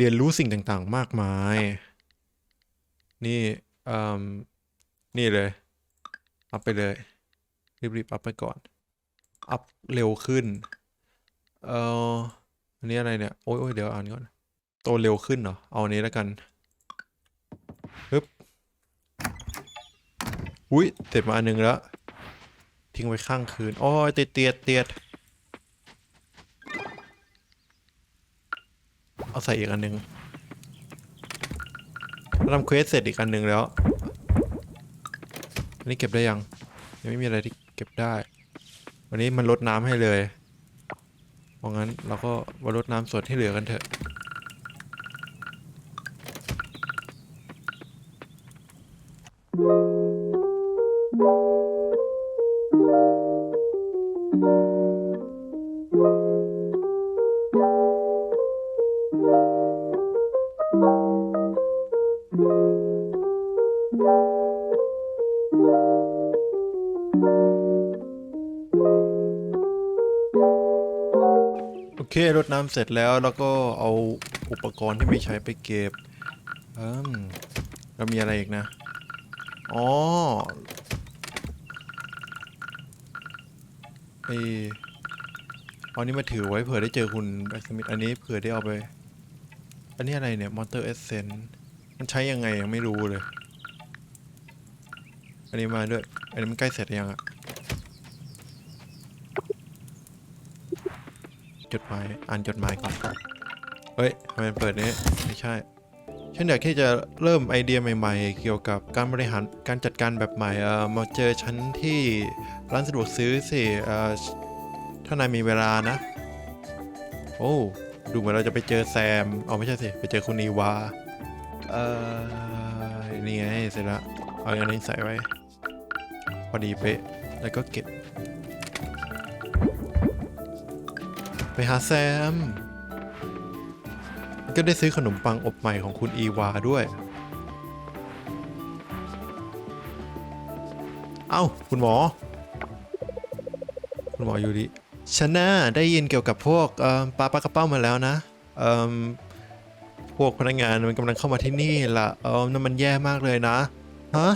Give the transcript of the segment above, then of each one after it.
เรียนรู้สิ่งต่างๆ มากมาย นี่เอ่มนี่เลยอัพไปเลย รีบๆอัพไปก่อน อัพเร็วขึ้น เอ่ออันนี้อะไรเนี่ย โอ้ยโอ้ยเดี๋ยวอ่านก่อน โตเร็วขึ้นเหรอ เอาอันนี้แล้วกันปึ๊บอุ้ยเสร็จมาอันหนึงแล้ว ทิ้งไว้ข้างคืน โอ้ยเตียดเตียดเตียด เอาใส่อีกอันหนึ่งทำเควสเสร็จอีกอันหนึ่งแล้วอันนี้เก็บได้ยัง ยังไม่มีอะไรที่เก็บได้ วันนี้มันลดน้ำให้เลยเพราะงั้นเราก็มาลดน้ำส่วนที่เหลือกันเถอะ รดน้ำเสร็จแล้วแล้วก็เอาอุปกรณ์ที่ไม่ใช้ไปเก็บเอืมแล้วมีอะไรอีกนะ อ๋อไอเอานี้มาถือไว้เผื่อได้เจอคุณแบ็กสมิธอันนี้เผื่อได้เอาไป อันนี้อะไรเนี่ยมอเตอร์เอเซนมันใช้ยังไงยังไม่รู้เลย อันนี้มาด้วย อันนี้มันใกล้เสร็จยังอะ จดหมายอ่านจดหมายก่อน เฮ้ยทำไมเปิดนี้ไม่ใช่ ฉันอยากที่จะเริ่มไอเดียใหม่ ๆ เกี่ยวกับการบริหารการจัดการแบบใหม่เออมาเจอฉันที่ร้านสะดวกซื้อสิเออถ้านายมีเวลานะ โอ้ดูเหมือนเราจะไปเจอแซมเอาไม่ใช่สิ ไปเจอคุณนีวา เออนี่ไงเสร็จล้วเอาอันนี้ใส่ไว้ พอดีเป๊ะ แล้วก็เก็บ ไปหาแซม ก็ได้ซื้อขนมปังอบใหม่ของคุณอีวาด้วย เอ้า คุณหมอ คุณหมออยู่ดิฉันน่ะได้ยินเกี่ยวกับพวกปลาปลากระเป้ามาแล้วนะพวกพนักงานมันกำลังเข้ามาที่นี่ล่ะเออนั่นมันแย่มากเลยนะ ฮะ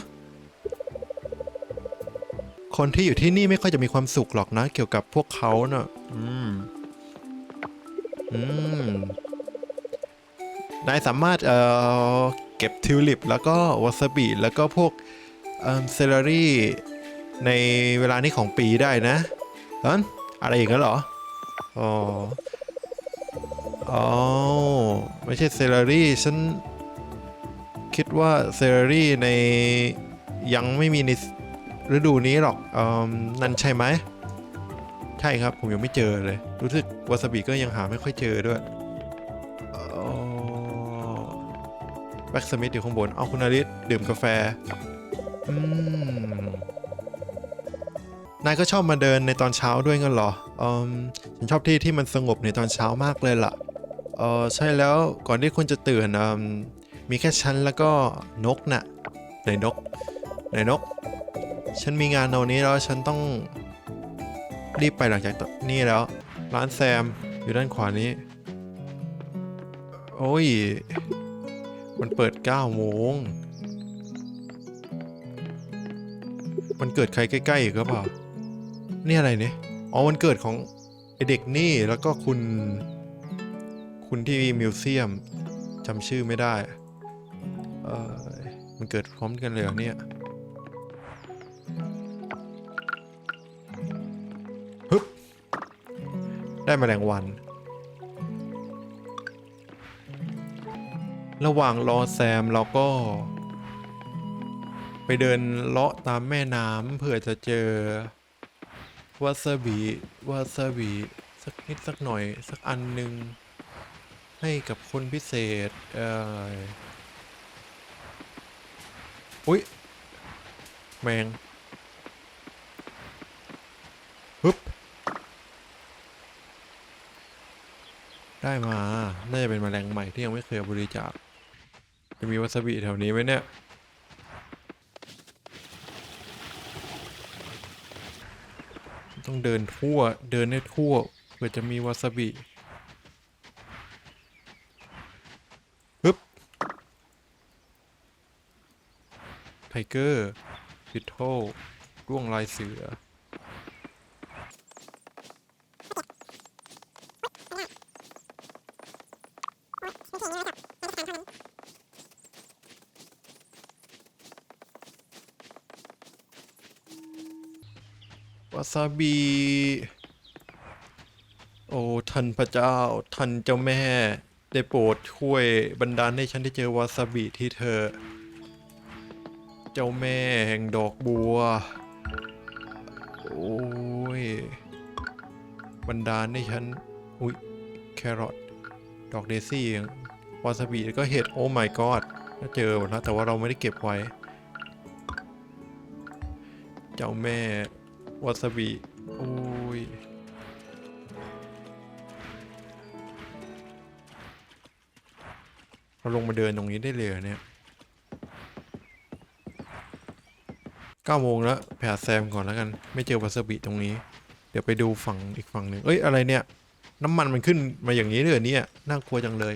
คนที่อยู่ที่นี่ไม่ค่อยจะมีความสุขหรอกนะ เกี่ยวกับพวกเขาเนอะอืม นายสามารถเอ่อเก็บทิวลิป แล้วก็วาซาบิแล้วก็พวกเอ่อเซลรี่ ในเวลานี้ของปีได้นะเอนอะไรอย่างนั้นเหรอ อ๋อ อ๋อ ไม่ใช่เซเลรี่ ฉัน คิดว่าเซเลรี่ในยังไม่มีในฤดูนี้หรอกออนั่นใช่ไหม ใช่ครับ ผมยังไม่เจอเลย รู้สึกวาซาบิก็ยังหาไม่ค่อยเจอด้วยแบ็กสมิธอยู่ข้างบน เอาคุณอาริสดื่มกาแฟ อืม นายก็ชอบมาเดินในตอนเช้าด้วยงั้นเหรออืมฉันชอบที่ที่มันสงบในตอนเช้ามากเลยล่ะ เออใช่แล้วก่อนที่คุณจะตื่นอืมมีแค่ฉันแล้วก็นกน่ะไหนนกไหนนก ฉันมีงานเอานี้แล้วฉันต้อง รีบไปหลังจากนี่แล้ว ร้านแซมอยู่ด้านขวานี้ โอ้ย มันเปิด9โมงมันเกิดใครใกล้ๆอีกหรือเปล่า นี่อะไรเนี่ย อ๋อมันเกิดของไอเด็กนี่แล้วก็คุณ คุณที่มิวเซียมจำชื่อไม่ได้ เออมันเกิดพร้อมกันเลยเหรอเนี่ย ได้แมลงวัน ระหว่างรอแซมเราก็ ไปเดินเลาะตามแม่น้ำเพื่อจะเจอวาซาบิวาซาบิสักนิดสักหน่อยสักอันหนึ่งให้กับคนพิเศษ เอออุ๊ย แมง ฮึบ ได้มา น่าจะเป็นมแมลงใหม่ที่ยังไม่เคยบริจาค จะมีวัสบีแถวนี้ไหมเนี่ย ต้องเดินทั่ว เดินให้ทั่ว เพื่อจะมีวัสบีฮึบ ไทเกอร์พิทโทร่วงลายเสือ วาซาบิโอ้ ท่านพระเจ้า ท่านเจ้าแม่ ได้โปรดช่วยบันดาลให้ฉันได้เจอวาซาบิที่เธอ เจ้าแม่แห่งดอกบัว โอ้ย บันดาลให้ฉัน อุ้ย แครอท ดอกเดซี่เองวาซาบิแล้วก็เห็ด โอ้ my god ก็เจอหมดแล้วแต่ว่าเราไม่ได้เก็บไว้ เจ้าแม่ วาซาบิโอ้ยเราลงมาเดินตรงนี้ได้เลยเนี่ยเก้าโมงแล้วไปหาแซมก่อนแล้วกัน ไม่เจอวาซาบิตรงนี้ เดี๋ยวไปดูฝั่งอีกฝั่งหนึ่งเอ้ยอะไรเนี่ย น้ำมันมันขึ้นมาอย่างนี้เลยเหรอเนี่ยน่ากลัวจังเลย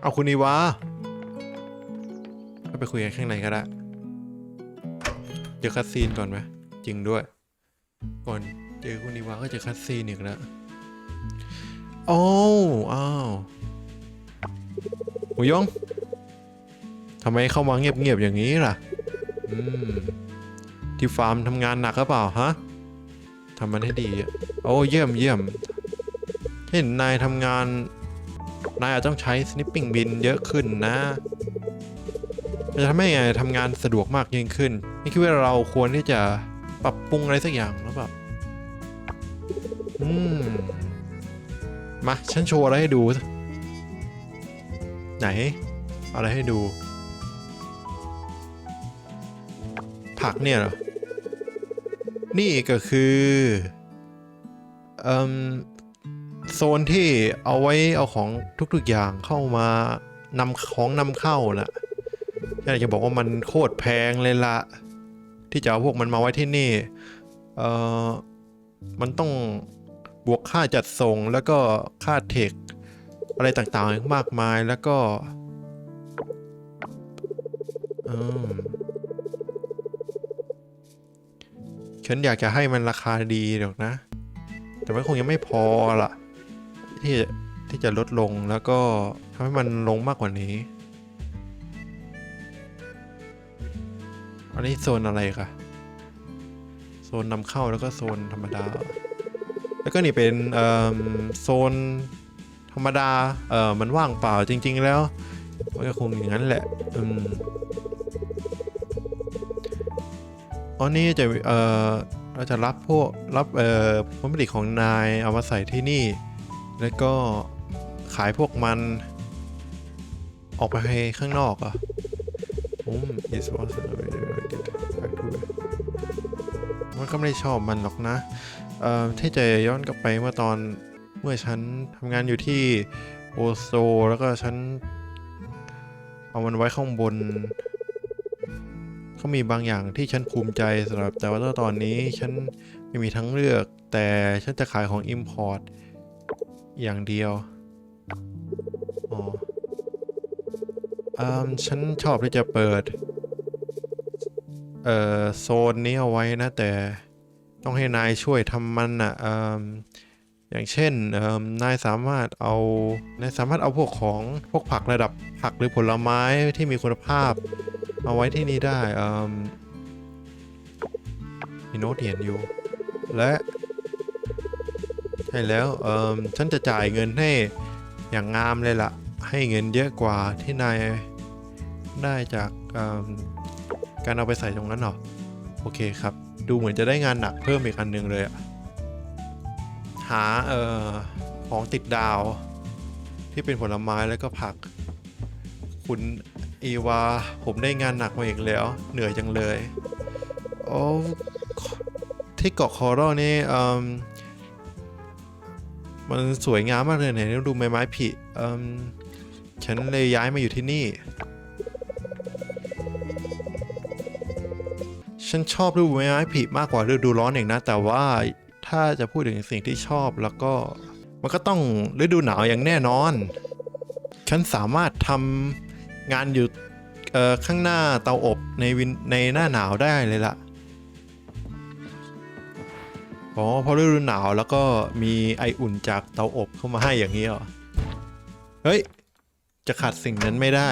เอาคุณนีวาก็ไปคุยกันข้างในก็ได้ อคัสซีนก่อนไหมจริงด้วย ก่อนเจอคุณนีวาก็เจอคัสซีนอีกแล้วโอ้อ้าวหมูยงทำไมเข้ามาเงียบๆอย่างนี้ล่ะ อืม ที่ฟาร์มทำงานหนักหรือเปล่าฮะทำมันให้ดีอะโอ้เยี่ยมเยี่ยมเห็นนายทำงาน นายอาจต้องใช้สนิปปิ้งบินเยอะขึ้นนะ จะทำให้ไงทำงานสะดวกมากยิ่งขึ้น นี่คิดว่าเราควรที่จะปรับปรุงอะไรสักอย่างหรือเปล่าอืม มา ฉันโชว์อะไรให้ดู ไหน อะไรให้ดู ผักเนี่ยเหรอ นี่ก็คือเอ่มโซนที่เอาไว้เอาของทุกๆอย่างเข้ามานำของนำเข้าน่ะ อยากจะบอกว่ามันโคตรแพงเลยละ ที่จะเอาพวกมันมาไว้ที่นี่ เอ่อ มันต้องบวกค่าจัดส่งแล้วก็ค่าเทคอะไรต่างๆมากมายแล้วก็อฉันอยากจะให้มันราคาดีหรอกนะ แต่ว่าคงยังไม่พอละที่จะที่จะลดลงแล้วก็ทำให้มันลงมากกว่านี้ นี้โซนอะไรคะโซนนำเข้าแล้วก็โซนธรรมดา แล้วก็นี่เป็นเอ่อโซนธรรมดาเออมันว่างเปล่าจริง ๆ แล้วมันก็คงอย่างนั้นแหละอืมตอนนี้จะเออเราจะรับพวกรับเอ่อผลผลิตของนายเอามาใส่ที่นี่ แล้วก็ขายพวกมันออกไปให้ข้างนอกอะอืม is also related back to มันก็ไม่ได้ชอบมันหรอกนะเอ่อที่จะย้อนกลับไปเมื่อตอนเมื่อฉันทำงานอยู่ที่โอโซแล้วก็ฉันเอามันไว้ข้างบนเขามีบางอย่างที่ฉันภูมิใจสำหรับแต่ว่าตอนนี้ฉันไม่มีทั้งเลือก แต่ฉันจะขายของ Import อย่างเดียวอ๋ออืมฉันชอบที่จะเปิด เอ่อโซนนี้เอาไว้นะ แต่ต้องให้นายช่วยทำมันอะออย่างเช่นนายสามารถเอานายสามารถเอาพวกของพวกผักระดับผักหรือผลไม้ที่มีคุณภาพ เอาไว้ที่นี่ได้มีโน้ตเขียนอยู่ และใช่แล้วฉันจะจ่ายเงินให้อย่างงามเลยล่ะ ให้เงินเยอะกว่าที่นายได้จากอ การเอาไปใส่ตรงนั้นเหรอ โอเคครับ ดูเหมือนจะได้งานหนักเพิ่มอีกอันหนึ่งเลยอะหาเอ่อของติดดาว ที่เป็นผลไม้แล้วก็ผัก คุณอีวาผมได้งานหนักมาอีกแล้ว เหนื่อยจังเลยโอ้ที่เกาะคอรัลนี่เอ่มมันสวยงามมากเลยไหนดูไม้ไม้ผลิเอ่มฉันเลยย้ายมาอยู่ที่นี่ ฉันชอบฤดูใบไม้ผลิมากกว่าฤดูร้อนเองนะ แต่ว่าถ้าจะพูดถึงสิ่งที่ชอบแล้วก็มันก็ต้องฤดูหนาวอย่างแน่นอน ฉันสามารถทำงานอยู่ข้างหน้าเตาอบในวินในหน้าหนาวได้เลยล่ะอ๋อเพราะฤดูหนาวแล้วก็มีไออุ่นจากเตาอบเข้ามาให้อย่างนี้เหรอ เฮ้ย จะขัดสิ่งนั้นไม่ได้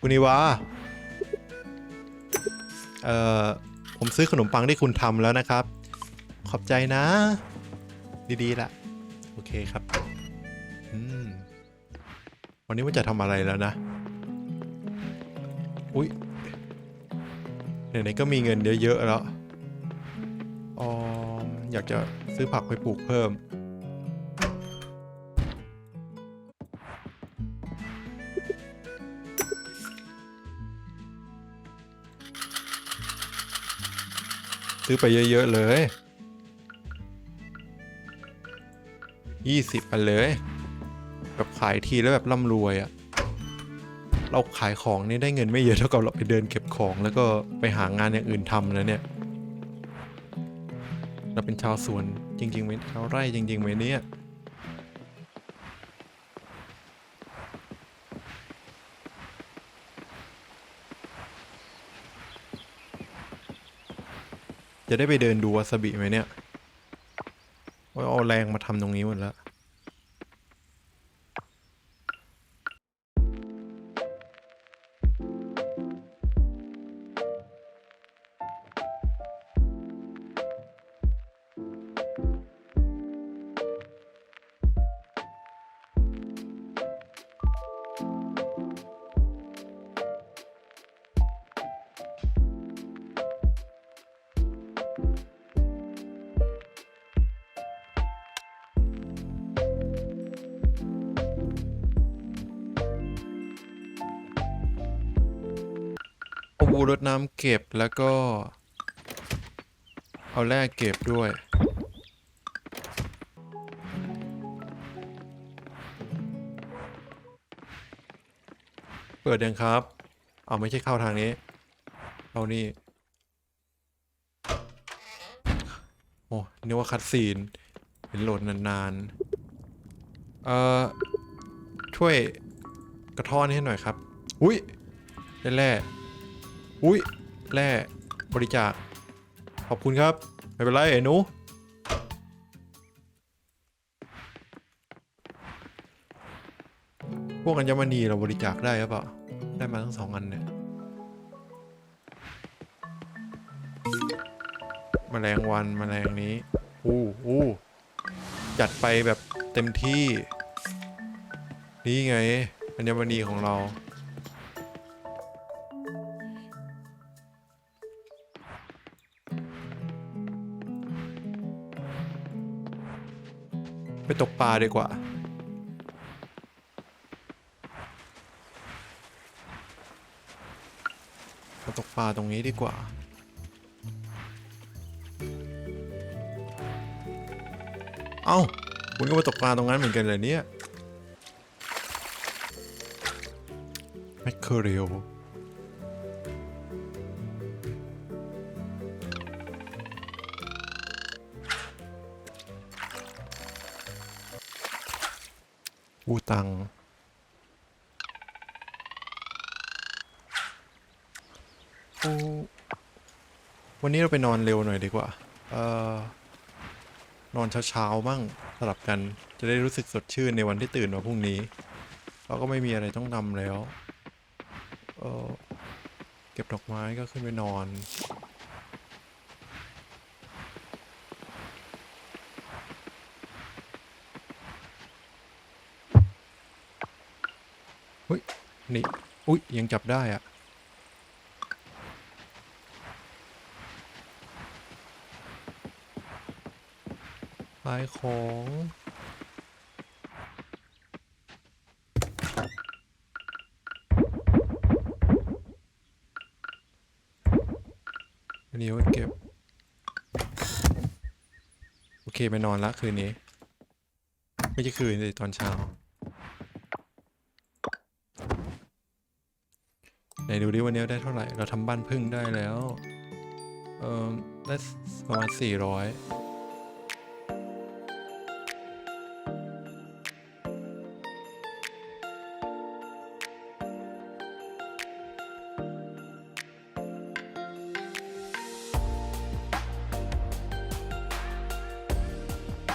คุณนิวา เอ่อผมซื้อขนมปังที่คุณทำแล้วนะครับ ขอบใจนะ ดีๆละโอเคครับอืมวันนี้ว่าจะทำอะไรแล้วนะ อุ๊ยไหนๆก็มีเงินเยอะๆแล้วอออยากจะซื้อผักไปปลูกเพิ่ม ซื้อไปเยอะๆเลย20อันเลย แบบขายทีแล้วแบบร่ำรวยอะ่ะ เราขายของนี่ได้เงินไม่เยอะเท่ากับเราไปเดินเก็บของแล้วก็ไปหางานอย่างอื่นทำแล้วเนี่ย เราเป็นชาวสวนจริงๆไหมชาวไร่จริงๆไหมเนี่ย จะได้ไปเดินดูวาซาบิไหมเนี่ยว่าเอาแรงมาทำตรงนี้หมดแล้ว เอาบูรดน้ำเก็บแล้วก็ เอาแร่เก็บด้วย เปิดยังครับ เอาไม่ใช่เข้าทางนี้ เอานี่ โอ้นึกว่าคัดซีนเห็นโหลดนานๆ เอ่อ ช่วยกระท้อนให้หน่อยครับ อุ้ยได้แร่ อุ้ยแร่บริจาค ขอบคุณครับ ไม่เป็นไรไอ้หนูพวกอัญมณีเราบริจาคได้หรือเปล่า ได้มาทั้งสองอันเนี่ยแมลงวันแมลงนี้อู้อู้จัดไปแบบเต็มที่ นี่ไงอัญมณีของเรา ไปตกปลาดีกว่า มาตกปลาตรงนี้ดีกว่า เอ้าคุณก็มาตกปลาตรงนั้นเหมือนกันเลยเนี่ยแมคเคอเรล ตังวันนี้เราไปนอนเร็วหน่อยดีกว่า เออนอนเช้าๆบ้างสลับกัน จะได้รู้สึกสดชื่นในวันที่ตื่นมาพรุ่งนี้ เราก็ไม่มีอะไรต้องนำแล้ว เออเก็บดอกไม้ก็ขึ้นไปนอน ฮ้ยนี่อุ๊ยยังจับได้อะขายของอันนี้ไว้เก็บ โอเคไปนอนละคืนนี้ ไม่ใช่คืนสิตอนเช้า ไห นดูดิวันนี้ได้เท่าไหร่ เราทำบ้านพึ่งได้แล้ว เออได้ประมาณสี่ร้อย